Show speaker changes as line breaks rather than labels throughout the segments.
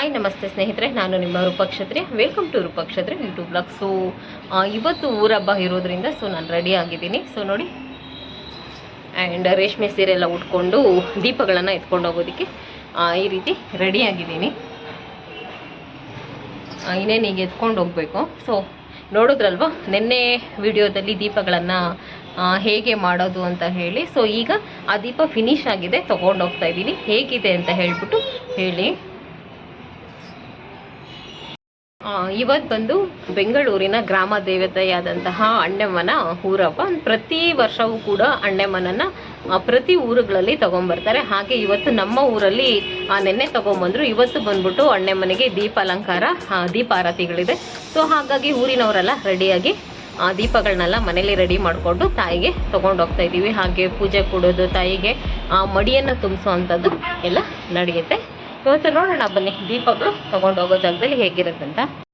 Hi ನಮಸ್ತೆ ಸ್ನೇಹಿತರೆ. ನಾನು ನಿಮ್ಮ Roopakshatri. Welcome to Roopakshatri YouTube blog so ಇವತ್ತು ಊರ ಹಬ್ಬ ಇರೋದ್ರಿಂದ ಸೊ ನಾನು ರೆಡಿ ಆಗಿದ್ದೀನಿ. ಸೊ ನೋಡಿ. ಆ್ಯಂಡ್ ರೇಷ್ಮೆ ಸೀರೆ ಎಲ್ಲ ಉಟ್ಕೊಂಡು ದೀಪಗಳನ್ನು ಎತ್ಕೊಂಡು ಹೋಗೋದಕ್ಕೆ ಈ ರೀತಿ ರೆಡಿ ಆ, ಇನ್ನೇನು ಈಗ ಎತ್ಕೊಂಡು ಹೋಗಬೇಕು. ಸೊ ನೋಡಿದ್ರಲ್ವ? ನಿನ್ನೆ ವಿಡಿಯೋದಲ್ಲಿ ದೀಪಗಳನ್ನು ಹೇಗೆ ಮಾಡೋದು ಅಂತ ಹೇಳಿ. ಸೊ ಈಗ ಆ ದೀಪ ಫಿನಿಶ್ ಆಗಿದೆ. ತೊಗೊಂಡು ಹೋಗ್ತಾ ಇದ್ದೀನಿ. ಹೇಗಿದೆ ಅಂತ ಹೇಳ್ಬಿಟ್ಟು ಹೇಳಿ. ಇವತ್ತು ಬಂದು ಬೆಂಗಳೂರಿನ ಗ್ರಾಮ ದೇವತೆಯಾದಂತಹ ಅಣ್ಣಮ್ಮನ ಊರಪ್ಪ. ಪ್ರತಿ ವರ್ಷವೂ ಕೂಡ ಅಣ್ಣಮ್ಮನನ್ನ ಪ್ರತಿ ಊರುಗಳಲ್ಲಿ ತಗೊಂಬರ್ತಾರೆ ಹಾಗೆ ಇವತ್ತು ನಮ್ಮ ಊರಲ್ಲಿ ನೆನ್ನೆ ತಗೊಂಬಂದ್ರು ಇವತ್ತು ಬಂದ್ಬಿಟ್ಟು ಅಣ್ಣಮ್ಮನಿಗೆ ದೀಪ ಅಲಂಕಾರ ದೀಪಾರತಿಗಳಿದೆ. ಸೊ ಹಾಗಾಗಿ ಊರಿನವರೆಲ್ಲ ರೆಡಿಯಾಗಿ ಆ, ದೀಪಗಳನ್ನೆಲ್ಲ ಮನೇಲಿ ರೆಡಿ ಮಾಡಿಕೊಂಡು ತಾಯಿಗೆ ತಗೊಂಡೋಗ್ತಾ ಇದ್ದೀವಿ. ಹಾಗೆ ಪೂಜೆ ಕೊಡೋದು ತಾಯಿಗೆ ಆ, ಮಡಿಯನ್ನು ತುಂಬಿಸುವಂಥದ್ದು ಎಲ್ಲ ನಡೆಯುತ್ತೆ. ಇವತ್ತು ನೋಡೋಣ ಬನ್ನಿ. ದೀಪಗಳು ತಗೊಂಡು ಹೋಗೋ ಜಾಗದಲ್ಲಿ ಹೇಗಿರುತ್ತೆ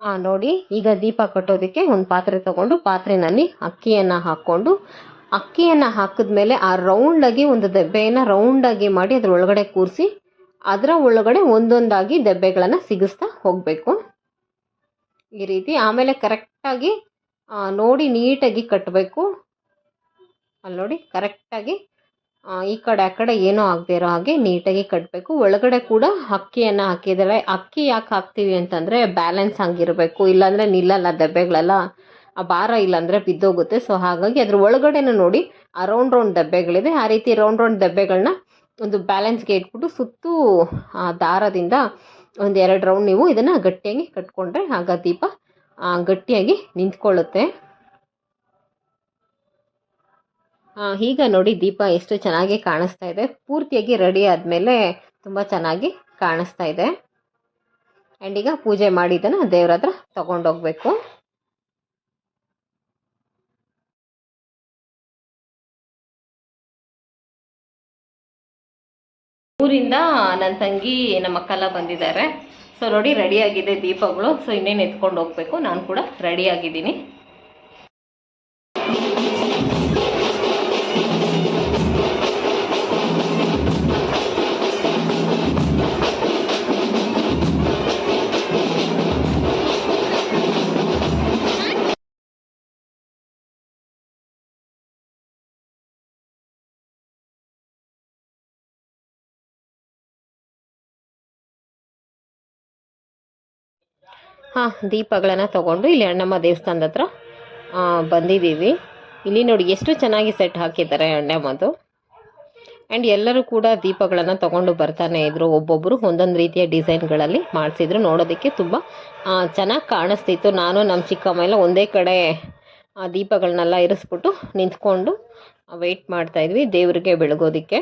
ನೋಡಿ, ಈಗ ದೀಪ ಕಟ್ಟೋದಕ್ಕೆ ಒಂದು ಪಾತ್ರೆ ತಗೊಂಡು ಪಾತ್ರೆನಲ್ಲಿ ಅಕ್ಕಿಯನ್ನ ಹಾಕೊಂಡು ಅಕ್ಕಿಯನ್ನ ಹಾಕಿದ್ಮೇಲೆ ಆ ರೌಂಡಾಗಿ ಒಂದು ದೆಬ್ಬೆಯನ್ನು ರೌಂಡಾಗಿ ಮಾಡಿ ಅದ್ರ ಒಳಗಡೆ ಕೂರಿಸಿ, ಅದರ ಒಳಗಡೆ ಒಂದೊಂದಾಗಿ ದೆಬ್ಬೆಗಳನ್ನು ಸಿಗಿಸ್ತಾ ಹೋಗಬೇಕು. ಈ ರೀತಿ ಆಮೇಲೆ ಕರೆಕ್ಟಾಗಿ ನೋಡಿ ನೀಟಾಗಿ ಕಟ್ಟಬೇಕು ಅಲ್ಲಿ ನೋಡಿ, ಕರೆಕ್ಟಾಗಿ ಈ ಕಡೆ ಆ ಕಡೆ ಏನೂ ಆಗದೆ ಇರೋ ಹಾಗೆ ನೀಟಾಗಿ ಕಟ್ಟಬೇಕು ಒಳಗಡೆ ಕೂಡ ಅಕ್ಕಿಯನ್ನು ಹಾಕಿದರೆ. ಅಕ್ಕಿ ಯಾಕೆ ಹಾಕ್ತೀವಿ ಅಂತಂದರೆ ಬ್ಯಾಲೆನ್ಸ್ ಆಗಿರಬೇಕು ಇಲ್ಲಾಂದರೆ ನಿಲ್ಲಲ್ಲ, ದೆಬ್ಬೆಗಳೆಲ್ಲ. ಆ ಭಾರ ಇಲ್ಲಾಂದರೆ ಬಿದ್ದೋಗುತ್ತೆ. ಸೊ ಹಾಗಾಗಿ ಅದ್ರ ಒಳಗಡೆನೂ ನೋಡಿ ಆ ರೌಂಡ್ ರೌಂಡ್ ದೆಬ್ಬೆಗಳಿದೆ. ಆ ರೀತಿ ರೌಂಡ್ ರೌಂಡ್ ದೆಬ್ಬೆಗಳನ್ನ ಒಂದು ಬ್ಯಾಲೆನ್ಸ್ಗೆ ಇಟ್ಬಿಟ್ಟು ಸುತ್ತೂ ಆ ದಾರದಿಂದ ಒಂದು ಎರಡು ರೌಂಡ್ ನೀವು ಇದನ್ನು ಗಟ್ಟಿಯಾಗಿ ಕಟ್ಕೊಂಡ್ರೆ ಆಗ ದೀಪ ಗಟ್ಟಿಯಾಗಿ ನಿಂತ್ಕೊಳ್ಳುತ್ತೆ. ಈಗ ನೋಡಿ ದೀಪ ಎಷ್ಟು ಚೆನ್ನಾಗಿ ಕಾಣಿಸ್ತಾ ಇದೆ. ಪೂರ್ತಿಯಾಗಿ ರೆಡಿ ಆದಮೇಲೆ ತುಂಬ ಚೆನ್ನಾಗಿ ಕಾಣಿಸ್ತಾ ಇದೆ. ಆ್ಯಂಡ್ ಈಗ ಪೂಜೆ ಮಾಡಿ ಇದನ್ನು ದೇವ್ರ ಹತ್ರ ತಗೊಂಡೋಗ್ಬೇಕು. ಊರಿಂದ ನನ್ನ ತಂಗಿ ನಮ್ಮ ಅಕ್ಕಲ್ಲ ಬಂದಿದ್ದಾರೆ. ಸೊ ನೋಡಿ ರೆಡಿಯಾಗಿದೆ ದೀಪಗಳು. ಸೊ ಇನ್ನೇನು ಎತ್ಕೊಂಡು ಹೋಗ್ಬೇಕು? ನಾನು ಕೂಡ ರೆಡಿಯಾಗಿದ್ದೀನಿ ಹಾಂ, ದೀಪಗಳನ್ನು ತಗೊಂಡು ಇಲ್ಲಿ ಅಣ್ಣಮ್ಮ ದೇವಸ್ಥಾನದ ಹತ್ರ ಬಂದಿದ್ದೀವಿ. ಇಲ್ಲಿ ನೋಡಿ ಎಷ್ಟು ಚೆನ್ನಾಗಿ ಸೆಟ್ ಹಾಕಿದ್ದಾರೆ ಅಣ್ಣಮ್ಮದು. ಆ್ಯಂಡ್ ಎಲ್ಲರೂ ಕೂಡ ದೀಪಗಳನ್ನು ತಗೊಂಡು ಬರ್ತಾನೆ ಇದ್ರು. ಒಬ್ಬೊಬ್ಬರು ಒಂದೊಂದು ರೀತಿಯ ಡಿಸೈನ್ಗಳಲ್ಲಿ ಮಾಡಿಸಿದ್ರು. ನೋಡೋದಕ್ಕೆ ತುಂಬ ಚೆನ್ನಾಗಿ ಕಾಣಿಸ್ತಿತ್ತು. ನಾನು ನಮ್ಮ ಚಿಕ್ಕಮ್ಮ ಎಲ್ಲ ಒಂದೇ ಕಡೆ ದೀಪಗಳನ್ನೆಲ್ಲ ಇರಿಸ್ಬಿಟ್ಟು ನಿಂತ್ಕೊಂಡು ವೆಯ್ಟ್ ಮಾಡ್ತಾಯಿದ್ವಿ ದೇವರಿಗೆ ಬೆಳಗೋದಕ್ಕೆ.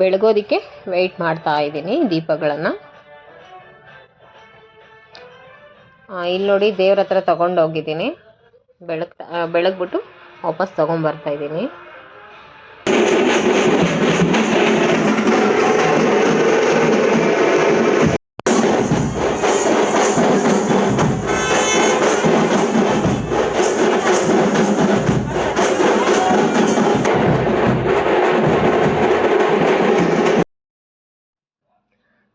ಬೆಳಗೋದಿಕ್ಕೆ ವೆಯ್ಟ್ ಮಾಡ್ತಾ ಇದ್ದೀನಿ ದೀಪಗಳನ್ನು. ಇಲ್ಲಿ ನೋಡಿ ದೇವ್ರ ಹತ್ರ ತಗೊಂಡೋಗಿದ್ದೀನಿ ಬೆಳಗ್ ಬೆಳಗ್ಬಿಟ್ಟು ವಾಪಸ್ ತೊಗೊಂಬರ್ತಾ ಇದ್ದೀನಿ.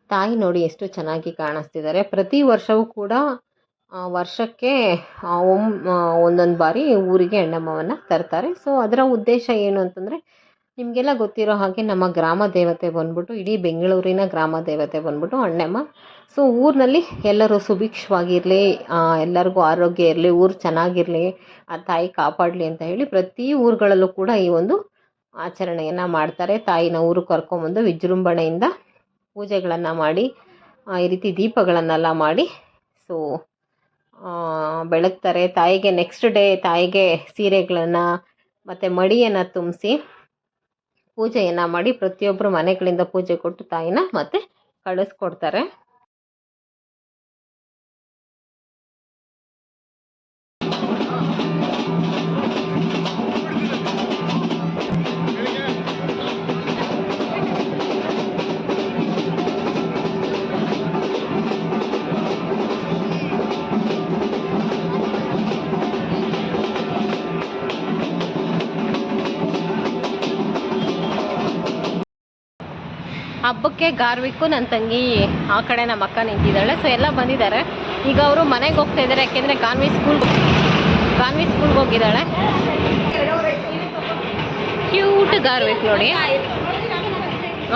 ತಾಯಿ ನೋಡಿ ಎಷ್ಟು ಚೆನ್ನಾಗಿ ಕಾಣಿಸ್ತಿದ್ದಾರೆ. ಪ್ರತಿ ವರ್ಷವೂ ಕೂಡ ವರ್ಷಕ್ಕೆ ಒಮ್ ಒಂದೊಂದು ಬಾರಿ ಊರಿಗೆ ಹೆಣ್ಣಮ್ಮವನ್ನು ತರ್ತಾರೆ. ಸೊ, ಅದರ ಉದ್ದೇಶ ಏನು ಅಂತಂದರೆ, ನಿಮಗೆಲ್ಲ ಗೊತ್ತಿರೋ ಹಾಗೆ ನಮ್ಮ ಗ್ರಾಮ ದೇವತೆ ಬಂದ್ಬಿಟ್ಟು, ಇಡೀ ಬೆಂಗಳೂರಿನ ಗ್ರಾಮ ದೇವತೆ ಬಂದ್ಬಿಟ್ಟು ಅಣ್ಣಮ್ಮ. ಸೊ, ಊರಿನಲ್ಲಿ ಎಲ್ಲರೂ ಸುಭಿಕ್ಷವಾಗಿರಲಿ ಎಲ್ಲರಿಗೂ ಆರೋಗ್ಯ ಇರಲಿ, ಊರು ಚೆನ್ನಾಗಿರಲಿ, ಆ ತಾಯಿ ಕಾಪಾಡಲಿ ಅಂತ ಹೇಳಿ ಪ್ರತಿ ಊರುಗಳಲ್ಲೂ ಕೂಡ ಈ ಒಂದು ಆಚರಣೆಯನ್ನು ಮಾಡ್ತಾರೆ. ತಾಯಿನ ಊರು ಕರ್ಕೊಂಬಂದು ವಿಜೃಂಭಣೆಯಿಂದ ಪೂಜೆಗಳನ್ನು ಮಾಡಿ ಈ ರೀತಿ ದೀಪಗಳನ್ನೆಲ್ಲ ಮಾಡಿ ಸೊ ಬೆಳಗ್ತಾರೆ ತಾಯಿಗೆ ನೆಕ್ಸ್ಟ್ ಡೇ ತಾಯಿಗೆ ಸೀರೆಗಳನ್ನು ಮತ್ತು ಮಡಿಯನ್ನು ತುಂಬಿಸಿ ಪೂಜೆಯನ್ನು ಮಾಡಿ ಪ್ರತಿಯೊಬ್ಬರು ಮನೆಗಳಿಂದ ಪೂಜೆ ಕೊಟ್ಟು ತಾಯಿನ ಮತ್ತೆ ಕಳಿಸ್ಕೊಡ್ತಾರೆ. ಹಬ್ಬಕ್ಕೆ ಗಾರ್ವಿಕ್ಕು ನನ್ನ ತಂಗಿ, ಆ ಕಡೆ ನಮ್ಮ ಅಕ್ಕ ನಿಂತಿದ್ದಾಳೆ. ಸೊ ಎಲ್ಲ ಬಂದಿದ್ದಾರೆ. ಈಗ ಅವರು ಮನೆಗೆ ಹೋಗ್ತಾ ಇದ್ದಾರೆ. ಯಾಕೆಂದರೆ ಗಾನ್ವಿ ಸ್ಕೂಲ್ ಗಾನ್ವಿ ಸ್ಕೂಲ್ಗೆ ಹೋಗಿದ್ದಾಳೆ. ಕ್ಯೂಟ್ ಗಾರ್ವಿಕ್ ನೋಡಿ.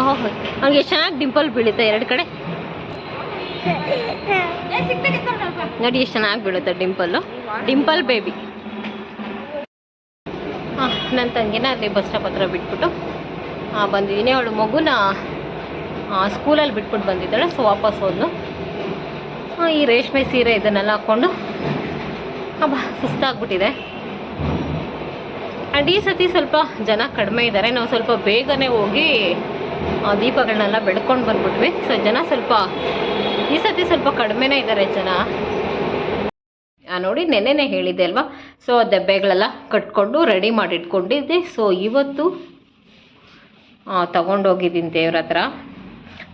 ಓಹೋ ಚೆನ್ನಾಗಿ ಡಿಂಪಲ್ ಬೀಳುತ್ತೆ ಎರಡು ಕಡೆ. ನೋಡಿ, ಎಷ್ಟು ಚೆನ್ನಾಗಿ ಬೀಳುತ್ತೆ ಡಿಂಪಲ್ಲು ಡಿಂಪಲ್ ಬೇಬಿ ಹಾಂ ನನ್ನ ತಂಗಿನ ಅಲ್ಲಿ ಬಸ್ ಸ್ಟಾಪ್ ಹತ್ರ ಬಿಟ್ಬಿಟ್ಟು ಹಾಂ ಬಂದಿದ್ದೀನಿ. ಅವಳು ಮಗುನ ಸ್ಕೂಲಲ್ಲಿ ಬಿಟ್ಬಿಟ್ಟು ಬಂದಿದ್ದಾಳೆ, ಸೊ ವಾಪಸ್ ಹೋದ್ಲು. ಈ ರೇಷ್ಮೆ ಸೀರೆ ಇದನ್ನೆಲ್ಲ ಹಾಕ್ಕೊಂಡು ಹಬ್ಬ ಸುಸ್ತಾಗ್ಬಿಟ್ಟಿದೆ. ಆ್ಯಂಡ್ ಈ ಸತಿ ಸ್ವಲ್ಪ ಜನ ಕಡಿಮೆ ಇದ್ದಾರೆ. ನಾವು ಸ್ವಲ್ಪ ಬೇಗನೆ ಹೋಗಿ ದೀಪಗಳನ್ನೆಲ್ಲ ಬೆಳ್ಕೊಂಡು ಬಂದ್ಬಿಟ್ವಿ. ಸೊ ಜನ ಸ್ವಲ್ಪ, ಈ ಸತಿ ಸ್ವಲ್ಪ ಕಡಿಮೆನೇ ಇದ್ದಾರೆ ಜನ. ನೋಡಿ, ನೆನ್ನೆನೇ ಹೇಳಿದ್ದೆ ಅಲ್ವಾ? ಸೊ ದೆಬ್ಬೆಗಳೆಲ್ಲ ಕಟ್ಕೊಂಡು ರೆಡಿ ಮಾಡಿಟ್ಕೊಂಡಿದ್ದೆ. ಸೊ ಇವತ್ತು ತಗೊಂಡೋಗಿದ್ದೀನಿ ದೇವ್ರ ಹತ್ರ.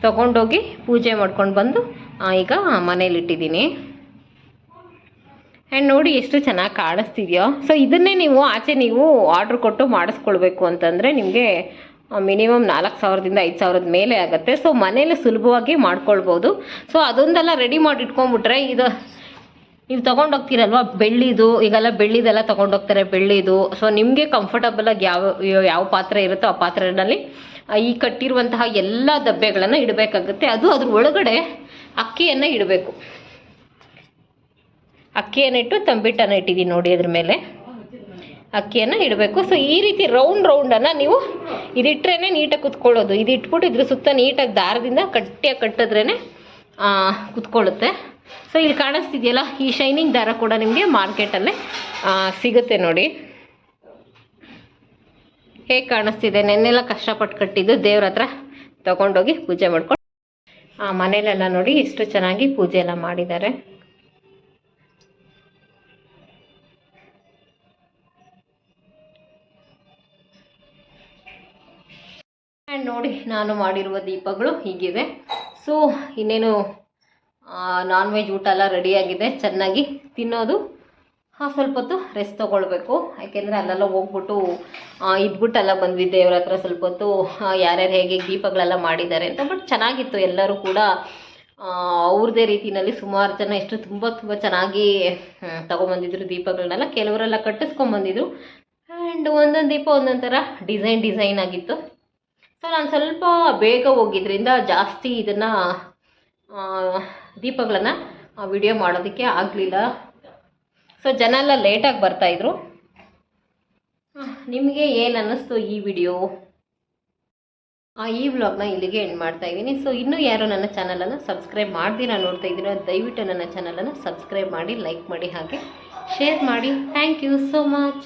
ತಗೊಂಡೋಗಿ ಪೂಜೆ ಮಾಡ್ಕೊಂಡು ಬಂದು ಈಗ ಮನೇಲಿಟ್ಟಿದ್ದೀನಿ. ಆ್ಯಂಡ್ ನೋಡಿ ಎಷ್ಟು ಚೆನ್ನಾಗಿ ಕಾಣಿಸ್ತಿದೆಯೋ. ಸೊ ಇದನ್ನೇ ನೀವು ಆಚೆ ನೀವು ಆರ್ಡ್ರ್ ಕೊಟ್ಟು ಮಾಡಿಸ್ಕೊಳ್ಬೇಕು ಅಂತಂದರೆ ನಿಮಗೆ ಮಿನಿಮಮ್ ನಾಲ್ಕು ಸಾವಿರದಿಂದ ಐದು ಸಾವಿರದ ಮೇಲೆ ಆಗುತ್ತೆ. ಸೊ ಮನೇಲಿ ಸುಲಭವಾಗಿ ಮಾಡ್ಕೊಳ್ಬೋದು. ಸೊ ಅದೊಂದೆಲ್ಲ ರೆಡಿ ಮಾಡಿ ಇಟ್ಕೊಂಡ್ಬಿಟ್ರೆ ಇದು ನೀವು ತೊಗೊಂಡೋಗ್ತೀರಲ್ವ ಬೆಳ್ಳಿದು ಈಗೆಲ್ಲ ಬೆಳ್ಳಿದೆಲ್ಲ ತೊಗೊಂಡೋಗ್ತಾರೆ ಬೆಳ್ಳಿದು. ಸೊ ನಿಮಗೆ ಕಂಫರ್ಟಬಲಾಗಿ ಯಾವ ಯಾವ ಪಾತ್ರೆ ಇರುತ್ತೋ ಆ ಪಾತ್ರೆಯಲ್ಲಿ ಆ, ಈ ಕಟ್ಟಿರುವಂತಹ ಎಲ್ಲ ದಬ್ಬೆಗಳನ್ನು ಇಡಬೇಕಾಗುತ್ತೆ. ಅದು ಅದ್ರ ಒಳಗಡೆ ಅಕ್ಕಿಯನ್ನು ಇಡಬೇಕು. ಅಕ್ಕಿಯನ್ನು ಇಟ್ಟು ತಂಬಿಟ್ಟನ್ನು ಇಟ್ಟಿದ್ದೀನಿ ನೋಡಿ ಅದ್ರ ಮೇಲೆ. ಅಕ್ಕಿಯನ್ನು ಇಡಬೇಕು. ಸೊ ಈ ರೀತಿ ರೌಂಡ್ ರೌಂಡನ್ನು ನೀವು ಇದಿಟ್ರೇ ನೀಟಾಗಿ ಕುತ್ಕೊಳ್ಳೋದು. ಇದು ಇಟ್ಬಿಟ್ಟು ಇದ್ರ ಸುತ್ತ ನೀಟಾಗಿ ದಾರದಿಂದ ಗಟ್ಟಿಯಾಗಿ ಕಟ್ಟಿದ್ರೇ ಕುತ್ಕೊಳ್ಳುತ್ತೆ. ಸೊ ಇಲ್ಲಿ ಕಾಣಿಸ್ತಿದೆಯಲ್ಲ, ಈ ಶೈನಿಂಗ್ ದಾರ ಕೂಡ ನಿಮಗೆ ಮಾರ್ಕೆಟಲ್ಲೇ ಸಿಗುತ್ತೆ ನೋಡಿ. ಹೇಗೆ ಕಾಣಿಸ್ತಿದೆ? ನೆನ್ನೆಲ್ಲ ಕಷ್ಟಪಟ್ಟು ಕಟ್ಟಿದ್ದು ದೇವ್ರ ಹತ್ರ ತಗೊಂಡೋಗಿ ಪೂಜೆ ಮಾಡ್ಕೊಂಡು ಆ ಮನೇಲೆಲ್ಲ ನೋಡಿ ಇಷ್ಟು ಚೆನ್ನಾಗಿ ಪೂಜೆ ಎಲ್ಲ ಮಾಡಿದ್ದಾರೆ. ನೋಡಿ, ನಾನು ಮಾಡಿರುವ ದೀಪಗಳು ಹೀಗಿವೆ. ಸೊ ಇನ್ನೇನು ನಾನ್ ವೆಜ್ ಊಟ ಎಲ್ಲ ರೆಡಿಯಾಗಿದೆ ಚೆನ್ನಾಗಿ ತಿನ್ನೋದು. ಸ್ವಲ್ಪ ಹೊತ್ತು ರೆಸ್ಟ್ ತೊಗೊಳ್ಬೇಕು. ಯಾಕೆಂದರೆ ಅಲ್ಲೆಲ್ಲ ಹೋಗ್ಬಿಟ್ಟು ಇದ್ಬಿಟ್ಟೆಲ್ಲ ಬಂದ್ವಿ ದೇವ್ರ ಹತ್ರ ಸ್ವಲ್ಪ ಹೊತ್ತು. ಯಾರ್ಯಾರು ಹೇಗೆ ದೀಪಗಳೆಲ್ಲ ಮಾಡಿದ್ದಾರೆ ಅಂತ. ಬಟ್ ಚೆನ್ನಾಗಿತ್ತು. ಎಲ್ಲರೂ ಕೂಡ ಅವ್ರದೇ ರೀತಿಯಲ್ಲಿ ಸುಮಾರು ಜನ ಎಷ್ಟು ತುಂಬ ತುಂಬ ಚೆನ್ನಾಗಿ ತೊಗೊಂಬಂದಿದ್ರು ದೀಪಗಳನ್ನೆಲ್ಲ. ಕೆಲವರೆಲ್ಲ ಕಟ್ಟಿಸ್ಕೊಂಬಂದಿದ್ರು. ಆ್ಯಂಡ್ ಒಂದೊಂದು ದೀಪ, ಒಂದೊಂದು ಥರ ಡಿಸೈನ್ ಡಿಸೈನ್ ಆಗಿತ್ತು. ಸೊ ನಾನು ಸ್ವಲ್ಪ ಬೇಗ ಹೋಗಿದ್ರಿಂದ ಜಾಸ್ತಿ ಇದನ್ನು ದೀಪಗಳನ್ನು ವಿಡಿಯೋ ಮಾಡೋದಕ್ಕೆ ಆಗಲಿಲ್ಲ. ಸೊ ಜನ ಎಲ್ಲ ಲೇಟಾಗಿ ಬರ್ತಾಯಿದ್ರು ನಿಮಗೆ ಏನು ಅನ್ನಿಸ್ತು ಈ ವಿಡಿಯೋ ಈ ವ್ಲಾಗ್ನ ಇಲ್ಲಿಗೆ ಎಂಡ್ ಮಾಡ್ತಾ ಇದ್ದೀನಿ. ಸೊ ಇನ್ನೂ ಯಾರು ನನ್ನ ಚಾನಲನ್ನು ಸಬ್ಸ್ಕ್ರೈಬ್ ಮಾಡ್ದಿರ ನೋಡ್ತಾ ಇದ್ದೀರೋ, ದಯವಿಟ್ಟು ನನ್ನ ಚಾನಲನ್ನು ಸಬ್ಸ್ಕ್ರೈಬ್ ಮಾಡಿ ಲೈಕ್ ಮಾಡಿ ಹಾಗೆ ಶೇರ್ ಮಾಡಿ. Thank you so much